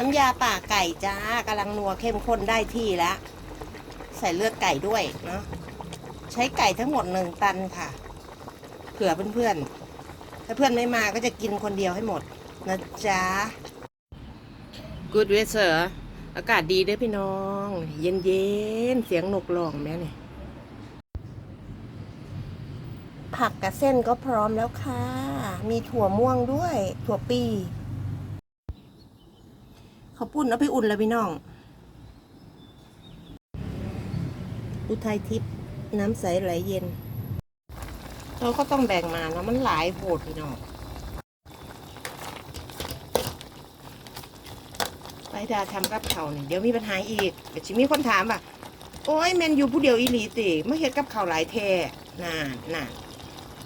น้ำยาป่าไก่จ้ากำลังนัวเข้มข้นได้ที่แล้ว ใส่เลือดไก่ด้วยเนาะใช้ไก่ทั้งหมดหนึ่งตันค่ะเผื่อเพื่อนๆ ถ้าเพื่อนไม่มาก็จะกินคนเดียวให้หมด นะจ๊ะ Good weather อากาศดีเด้อพี่น้อง เย็นเย็นๆเสียงนกร้องแม่เนี่ยผักกับเส้นก็พร้อมแล้วค่ะ มีถั่วม่วงด้วย ถั่วปี เขาปุ้นเอาไปอุ่นแล้วพี่น้อง อุทัยทิพย์น้ำใสไหลเย็น เราก็ต้องแบ่งมาแล้วมันหลายโหดพี่น้อง ไปดาทำกับเขาเนี่ยเดี๋ยวมีปัญหาอีกเดี๋ยวชิมีคนถามอะโอ้ยแมนอยู่ผู้เดียวอีหลีติม่เฮ็ดกับเขาวหลายแท่น่าน่า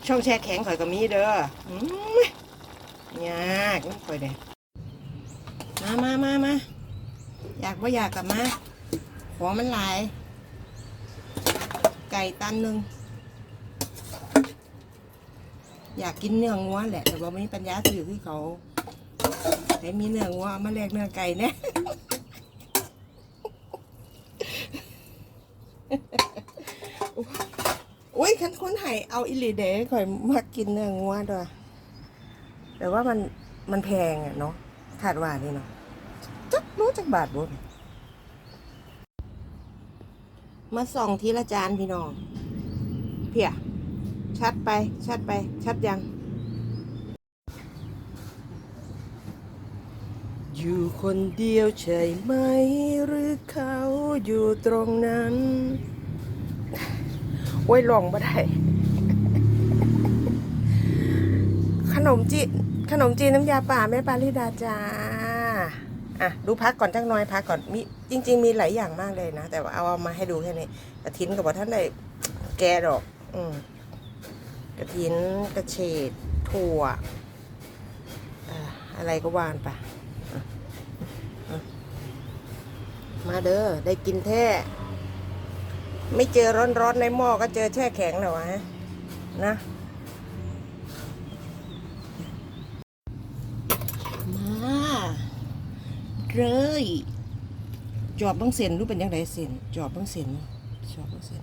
ช่องแช่แข็งข่อยก็มีเด้ออืมยากไม่ค่อยได้ มามามามาอยากว่าอยากกลับมา ของมันหลาย ไก่ตันหนึ่ง อยากกินเนื้องัวแหละ แต่ว่าไม่มีปัญญาซื้อคือเขาแต่มีเนื้องัวมาแลกเนื้อไก่เนี่ยอุ้ยคันคนไห้เอาอิลีเดะข่อยมากินเนื้องัวด้วยแต่ว่ามันมันแพงอะเนาะ คาดว่านี่เนาะจักรู้จักบาทบ่มาส่องทีละจานพี่น้อง เพียชัดไป ชัดไป ชัดยัง อยู่คนเดียวใช่ไหม หรือเขาอยู่ตรงนั้น โอ้ยลองมาได้ ขนมจีน ขนมจีนน้ำยาป่าแม่ปาริดาจ้าอะดูพักก่อนจักน้อยพักก่อนมีจริง ๆ มีหลายอย่างมากเลยนะ แต่ว่าเอามาให้ดูแค่นี้กระถินกับว่าท่านได้แกดอก อืมกระถินกระเฉดถั่วอะไรก็วานไปอะะมาเด้อได้กินแท้ไม่เจอร้อนๆในหม้อก็เจอแช่แข็งแล้ววะนะ มา เลย จอบบ้างเส้นรู้เป็นยังไงเส้นจอบบ้างเส้นจอบบ้างเส้น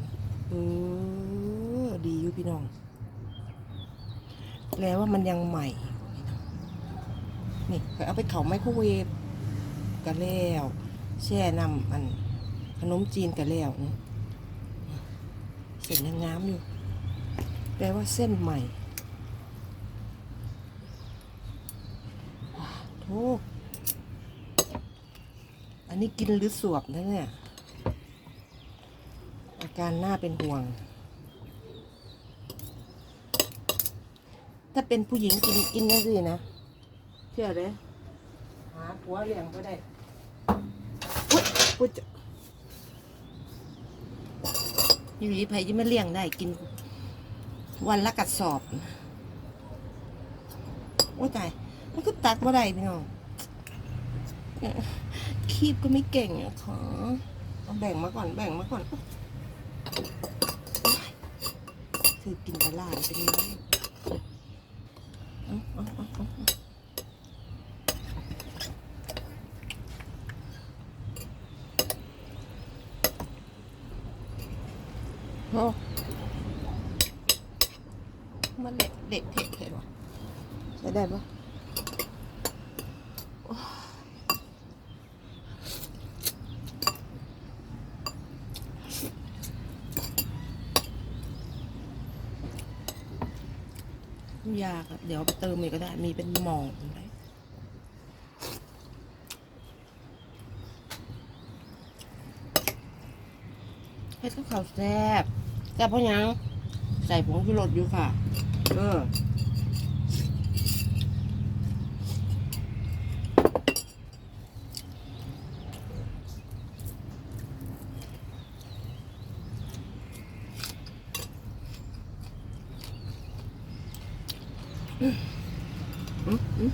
เออดีอยู่พี่น้องแล้วว่ามันยังใหม่ นี่เอาไปเขาไมโครเวฟกันแล้วแช่น้ำอันขนมจีนกันแล้วเส้นยังงามอยู่แปลว่าเส้นใหม่โอ้ นนี้กินหรือสวบนะเนี่ย อาการน่าเป็นห่วง ถ้าเป็นผู้หญิงกินกินได้สินะ เชื่อเลยหาผัวเลี้ยงก็ได้อุ๊ยอุ๊ยจะอยู่ดีไผจะมาเลี้ยงได้กิน วันละกัดสอบ โอ้ตาย มันก็ตักว่าได้พี่น้อง คีบก็ไม่เก่งอะขอเอาแบ่งมาก่อนแบ่งมาก่อนคือกินปลาร้าเป็นไงเอาเออาเออาโอ้มันเด็กเด็กเทะเทะวะใช้ได้ปะ ยากเดี๋ยวไปเติมอีกก็ได้ มีเป็นหมองได้ให้ข้าวขาวแซ่บแซ่บเพราะยังใส่ผงชูรสอยู่ค่ะ เออ อื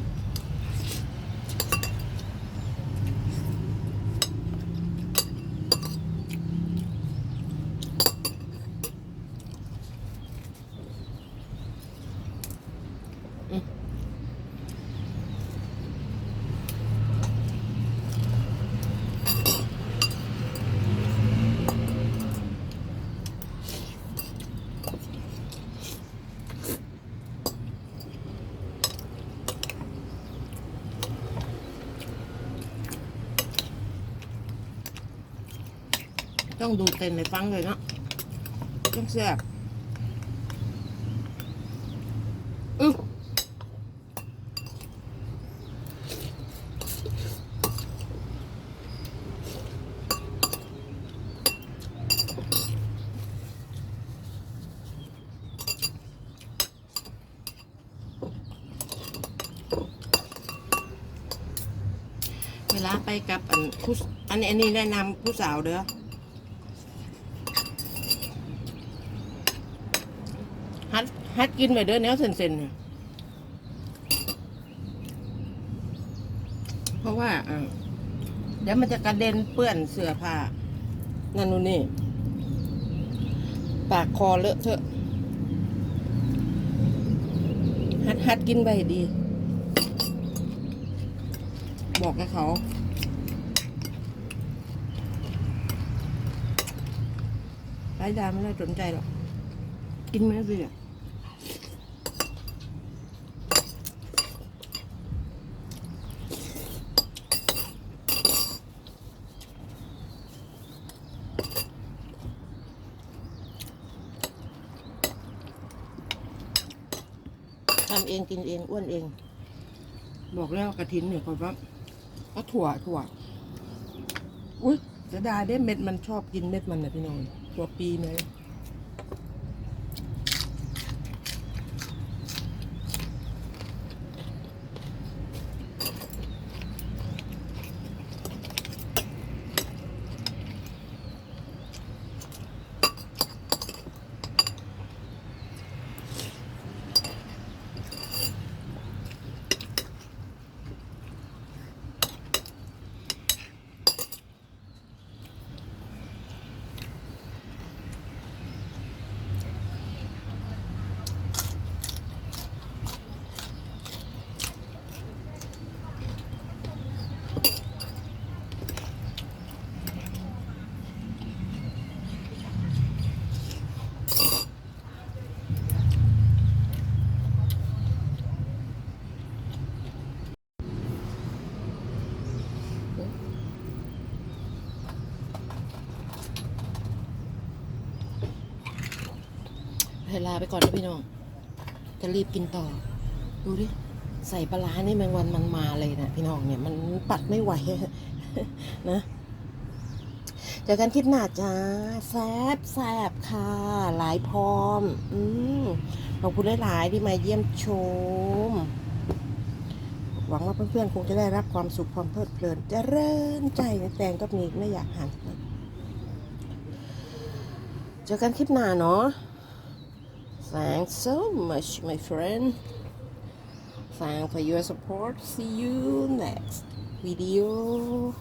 ต้องดูเต็มในฟังเลยเนาะต้องแซ่บอึ๊บเวลาไปกับอันผู้อันนี้แนะนำผู้สาวเด้อ ฮัดกินไปเด้อเนี้ยเซนๆเนี่ยเพราะว่าอ่าเดี๋ยวมันจะกระเด็นเปื้อนเสื้อผ้านั่นนู่นนี่ ปากคอเลอะเทอะ ฮัดฮัดกินไปดี บอกกับเขาไร้ดาไม่ได้สนใจหรอก กินไมพี่อะำเองกินเองอ้วนเอง บอกแล้วกระถินเนี่ยคนว่าก็ถั่วถั่ว อุ้ยจะได้ได้เม็ดมันชอบกินเม็ดมันนะพี่น้องถั่วปีไหม ให้ลาไปก่อนนะพี่น้อง จะรีบกินต่อ ดูดิ ใส่ปลาร้านี่แมงวันมันมาเลยนะพี่น้องเนี่ยมันปัดไม่ไหวนะเจอกันคลิปหน้าจ้าแซบแซบค่ะ หลายพร้อม อืมขอบคุณหลาย ๆ ที่มาเยี่ยมชม หวังว่าเพื่อน ๆ คงจะได้รับความสุขความเพลิดเพลินจะเริ่มใจในแตงก็มีไม่อยากหันเจอกันคลิปหน้าเนาะ Thanks so much, my friend. Thanks for your support. See you next video.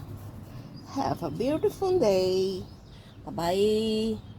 Have a beautiful day. Bye bye.